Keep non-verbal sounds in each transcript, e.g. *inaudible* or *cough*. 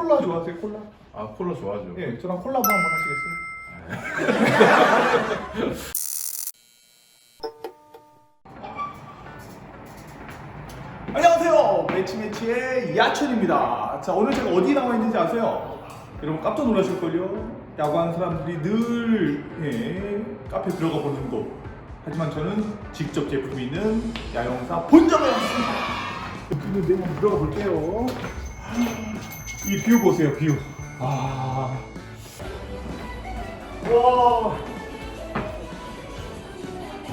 콜라 좋아하세요? 콜라? 아 콜라 좋아하죠. 예, 저랑 콜라보 한번 하시겠어요? *laughs* 안녕하세요. 매치매치의 야천입니다. 자, 오늘 제가 어디 나와 있는지 아세요? 여러분 깜짝 놀라실걸요? 야구하는 사람들이 늘 예, 카페 들어가 보는 곳. 하지만 저는 직접 제품이 있는 야영사 본점에 왔습니다. 근데 한번 들어가 볼게요. 이 뷰 보세요, 뷰. 아. 와.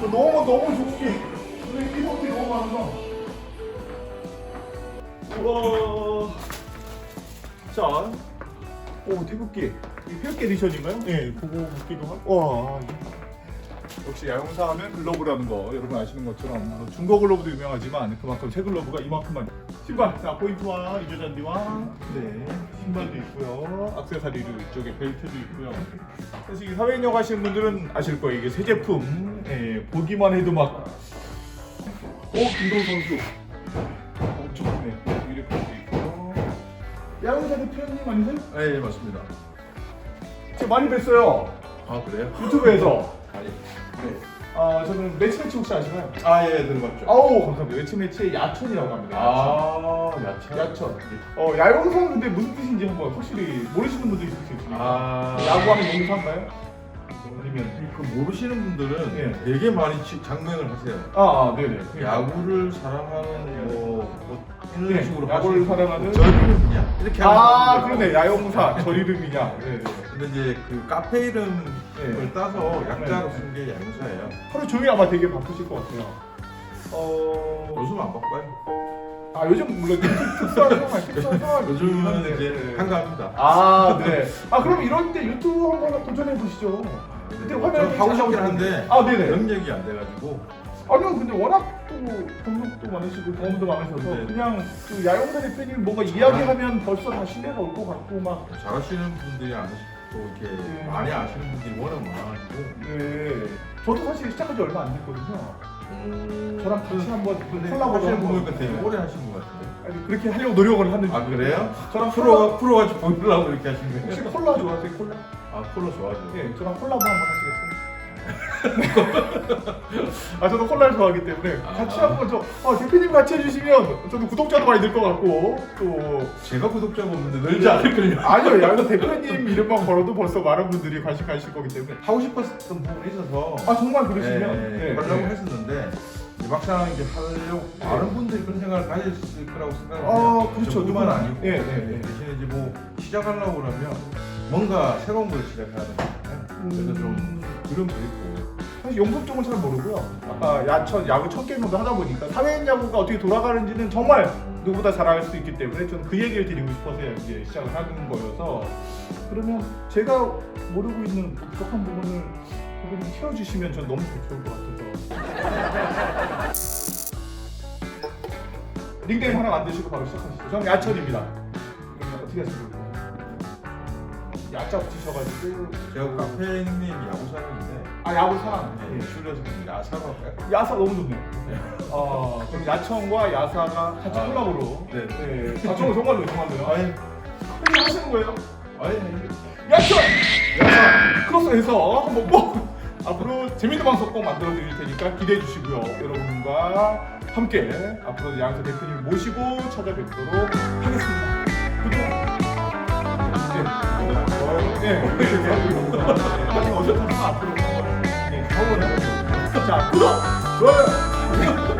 너무 너무 좋은 게 오늘 이모티 너무 많아. 우와. 자, 오 태극기. 이 태극기 에디션인가요? 네, 그거 같기도 하고. 와. 역시 야영사 하면 글러브라는 거 여러분 아시는 것처럼 뭐 중고 글러브도 유명하지만 그만큼 새 글러브가 이만큼만 신발. 자 포인트와 이조잔디와 네 신발도 있고요. 악세사리도 이쪽에 벨트도 있고요. 사실 이 사회인역 하시는 분들은 아실 거예요. 이게 새 제품. 예, 보기만 해도 막 오, 김도우 선수. 엄청 크네 유니폼도 있고. 야구사 대표님 아니세요? 네, 예, 맞습니다. 제가 많이 뵀어요. 아 그래요? 유튜브에서. *laughs* 아니. 네. 아 저는 매치 매치 혹시 아시나요? 아 예, 들어봤죠. 아우 감사합니다. 매치 매치의 야천이라고 합니다. 아 야채. 야천. 어 야영상 근데 무슨 뜻인지 한번 확실히 모르시는 분들이 있을 수 있습니다. 아 야구하는 용사인가요? 아니면 그 모르시는 분들은 예. 되게 많이 치- 장명을 하세요. 아, 아 네네. 야구를 사랑하는 뭐, 뭐 이런 네, 식으로 야구를 하시는 사랑하는 저 이름이냐 이렇게 아 하는 분들. 그러네 야영사 절 이름이냐. 네네. 근데 이제 그 카페 이름을 네. 따서 약자로 네. 쓴게 야구사예요. 하루 종일 아마 되게 바쁘실 것 같아요. 어. 요즘 안 바빠요. 아 요즘 물론 특수한 *laughs* 상황, 특수한 상황. 요즘은 이제 한가합니다. 아 네. 아 그럼 이럴 때 유튜브 한번 도전해 보시죠. 근데 저 화면이 하고 잘 싶긴 한데 아 네네. 능력이 안 돼가지고 아니요 근데 워낙 또 경력도 많으시고 경험도 많으셔서 네. 그냥 그 야영사 대표님 뭔가 이야기하면 벌써 다 신뢰가 올 것 같고 막 잘하시는 분들이 아시 또 이렇게 네. 많이 아시는 분들이 워낙 많아가지고 네. 저도 사실 시작한 지 얼마 안 됐거든요. 저랑 같이 한번 근데 콜라보를 한번 분보니까 되게 오래 하신 것 같은데. 아니 그렇게 하려고 노력을 하는데 아 그래요? 저랑 프로가 프로 같이 보이려고 이렇게 하신 혹시 거예요? 콜라 좋아하세요 콜라? 아 콜라 좋아하죠. 네, 저랑 콜라보 한번 하시겠어요? 아 저도 콜라를 좋아하기 때문에 같이 아. 한번 저 아, 대표님 같이 해주시면 저도 구독자도 많이 늘 것 같고 또 제가 구독자가 없는데 늘지 않을걸요. 아니요, 야, 이거 대표님 이름만 걸어도 벌써 많은 분들이 관심 가실 거기 때문에. 하고 싶었던 부분이 있어서 아 정말 그러시면. 예, 예, 하려고 했었는데 이제 막상 이제 하려고 많은 분들이 그런 생각을 가졌을 거라고 생각을 아. 그렇죠. 누구나. 아니고 예, 예, 예. 대신에 이제 뭐 시작하려고 그러면 뭔가 새로운 걸 시작해야 되잖아요. 그래서 좀 음, 그림도 있고 사실 용품 쪽은 잘 모르고요. 아까 야천 야구 첫 게임 정도 하다 보니까 사회인 야구가 어떻게 돌아가는지는 정말 누구보다 잘 알 수 있기 때문에 저는 그 얘기를 드리고 싶어서 이제 시작을 하는 거여서 그러면 제가 모르고 있는 부족한 부분을 대표님 채워주시면 전 너무 좋을 것 같아서. *laughs* 닉네임 하나 만드시고 바로 시작하시죠. 저는 야천입니다. 그러면 어떻게 하시면 야자 붙이셔가지고 제가 그 카페 닉네임이 야구사랑인데 아 야구 사랑 예, 줄여서 그냥 야사로 할까요? 야사 너무 좋네요. 아 그럼 야천과 야사가 같이 아, 콜라보로 네. 네. 아 정말 정말로 정말로요. 아예 팬이 하시는 거예요? 아예 야천 야사 크로스해서 한번 꼭 앞으로 재밌는 방송 꼭 만들어 드릴 테니까 기대해 주시고요. 여러분과 함께 앞으로 양서 대표님 모시고 찾아뵙도록 하겠습니다. 구독. 네. 이렇게 해주시고 나중에 어쨌든 앞으로 네. 자 구독 좋아요.